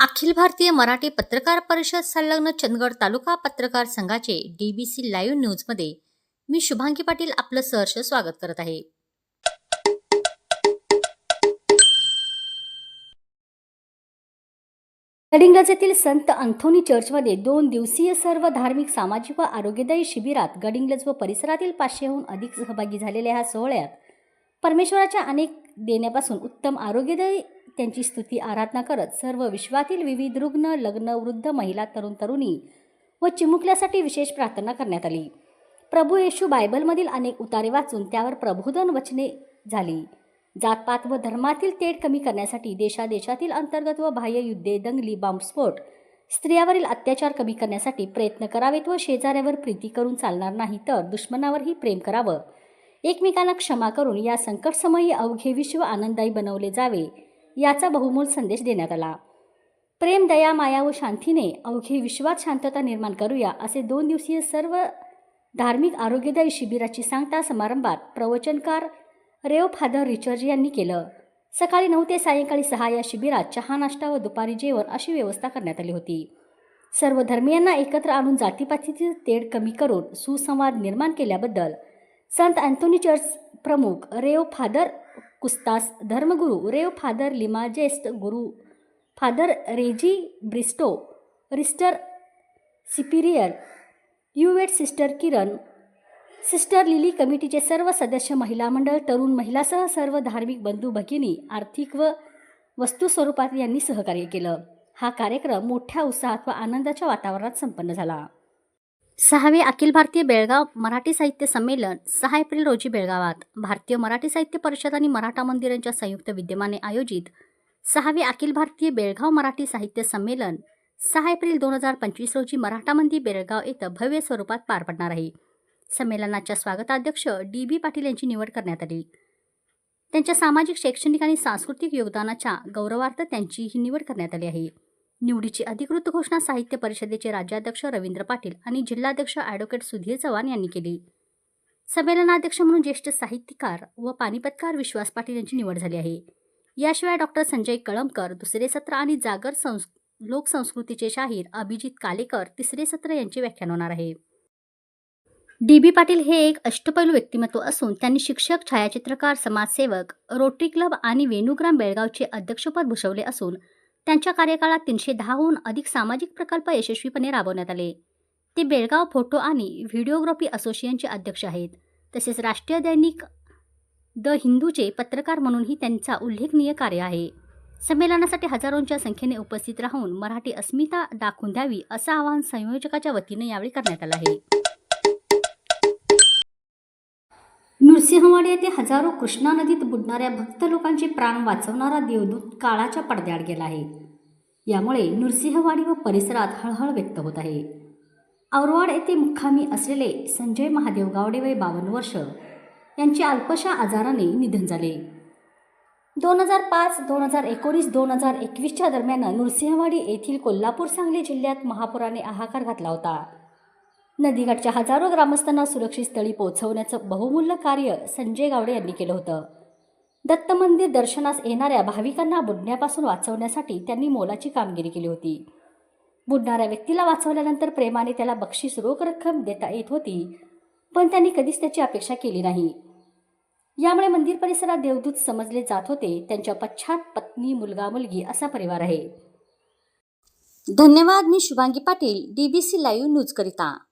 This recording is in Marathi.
अखिल भारतीय मराठी पत्रकार परिषद संलग्न चंदगड तालुका पत्रकार संघाचे डीबीसी लाईव्ह न्यूजमध्ये मी शुभांगी पाटील आपलं सहर्ष स्वागत करत आहे. गडिंग्लज येथील संत अंथोनी चर्चमध्ये दोन दिवसीय सर्व धार्मिक सामाजिक व आरोग्यदायी शिबिरात गडिंग्लज व परिसरातील पाचशेहून अधिक सहभागी झालेल्या ह्या सोहळ्यात परमेश्वराच्या अनेक देण्यापासून उत्तम आरोग्यदायी त्यांची स्तुती आराधना करत सर्व विश्वातील विविध रुग्ण लग्न वृद्ध महिला तरुण तरुणी व चिमुकल्यासाठी विशेष प्रार्थना करण्यात आली. प्रभू येशू बायबलमधील अनेक उतारे वाचून त्यावर प्रबोधन वचने झाली. जातपात व धर्मातील तेढ कमी करण्यासाठी देशादेशातील अंतर्गत व बाह्य युद्धे दंगली बॉम्बस्फोट स्त्रियावरील अत्याचार कमी करण्यासाठी प्रयत्न करावेत व शेजाऱ्यावर प्रीती करून चालणार नाही तर दुश्मनावरही प्रेम करावं. एकमेकांना क्षमा करून या संकटसमयी अवघे विश्व आनंदायी बनवले जावे. याचा बहुमोल संदेश देण्यात आला. प्रेम दया माया व शांतीने अवघे विश्वात शांतता निर्माण करूया असे दोन दिवसीय सर्व धार्मिक आरोग्यदायी शिबिराची सांगता समारंभात प्रवचनकार रेव फादर रिचर्ज यांनी केलं. सकाळी नऊ ते सायंकाळी सहा या शिबिरात चहा नाश्ता व दुपारी जेवण अशी व्यवस्था करण्यात आली होती. सर्व धर्मियांना एकत्र आणून जातीपातीची तेढ कमी करून सुसंवाद निर्माण केल्याबद्दल संत अँथोनी चर्च प्रमुख रेव फादर कुस्तास धर्मगुरू रेव फादर लिमा जेस्ट गुरु father Reji Bairstow रिस्टर superior Yvette sister Kiran sister Lily कमिटीचे सर्व सदस्य महिला मंडळ तरुण महिलासह सर्व धार्मिक बंधू भगिनी आर्थिक व वस्तू स्वरूपात यांनी सहकार्य केलं. हा कार्यक्रम मोठ्या उत्साहात व आनंदाच्या वातावरणात संपन्न झाला. सहावे अखिल भारतीय बेळगाव मराठी साहित्य संमेलन सहा एप्रिल रोजी बेळगावात. भारतीय मराठी साहित्य परिषद आणि मराठा मंदिरांच्या संयुक्त विद्यमाने आयोजित सहावे अखिल भारतीय बेळगाव मराठी साहित्य संमेलन सहा एप्रिल दोन हजार पंचवीस रोजी मराठा मंदिर बेळगाव येथं भव्य स्वरूपात पार पडणार आहे. संमेलनाच्या स्वागताध्यक्ष डी बी पाटील यांची निवड करण्यात आली. त्यांच्या सामाजिक शैक्षणिक आणि सांस्कृतिक योगदानाच्या गौरवार्थ त्यांची ही निवड करण्यात आली आहे. निवडीची अधिकृत घोषणा साहित्य परिषदेचे राज्याध्यक्ष रवींद्र पाटील आणि जिल्हाध्यक्ष ॲडव्होकेट सुधीर चव्हाण यांनी केली. संमेलनाध्यक्ष म्हणून ज्येष्ठ साहित्यकार व पानिपतकार विश्वास पाटील यांची निवड झाली आहे. याशिवाय डॉक्टर संजय कळमकर दुसरे सत्र आणि जागर संस् लोकसंस्कृतीचे शाहीर अभिजित कालेकर तिसरे सत्र यांचे व्याख्यान होणार आहे. डी बी पाटील हे एक अष्टपैलू व्यक्तिमत्व असून त्यांनी शिक्षक छायाचित्रकार समाजसेवक रोटरी क्लब आणि वेणुग्राम बेळगावचे अध्यक्षपद भूषवले असून त्यांच्या कार्यकाळात तीनशे दहाहून अधिक सामाजिक प्रकल्प यशस्वीपणे राबवण्यात आले. ते बेळगाव फोटो आणि व्हिडिओग्राफी असोसिएशनचे अध्यक्ष आहेत. तसेच राष्ट्रीय दैनिक द हिंदूचे पत्रकार म्हणूनही त्यांचा उल्लेखनीय कार्य आहे. संमेलनासाठी हजारोंच्या संख्येने उपस्थित राहून मराठी अस्मिता दाखवून द्यावी असं आवाहन संयोजकाच्या वतीने यावेळी करण्यात आलं आहे. नृसिंहवाडी येथे हजारो कृष्णा नदीत बुडणाऱ्या भक्त लोकांचे प्राण वाचवणारा देवदूत काळाच्या पडद्याआड गेला आहे. यामुळे नृसिंहवाडी व परिसरात हळहळ व्यक्त होत आहे. औरवाड येथे मुक्कामी असलेले संजय महादेव गावडे वय बावन्न वर्ष यांचे अल्पशा आजाराने निधन झाले. दोन हजार पाच दोन हजार एकोणीस दोन हजार एकवीसच्या दरम्यान नृसिंहवाडी येथील कोल्हापूर सांगली जिल्ह्यात महापुराने हाहाकार घातला होता. नदीकाठच्या हजारो ग्रामस्थांना सुरक्षित स्थळी पोहोचवण्याचं बहुमूल्य कार्य संजय गावडे यांनी केलं होतं. दत्त मंदिर दर्शनास येणाऱ्या भाविकांना बुडण्यापासून वाचवण्यासाठी त्यांनी मोलाची कामगिरी केली होती. बुडणाऱ्या व्यक्तीला वाचवल्यानंतर प्रेमाने त्याला बक्षीस रोख रक्कम देता येत होती पण त्यांनी कधीच त्याची अपेक्षा केली नाही. यामुळे मंदिर परिसरात देवदूत समजले जात होते त्यांच्या पश्चात पत्नी मुलगा मुलगी असा परिवार आहे. धन्यवाद मी Shubhangi Patil DBC live news करिता.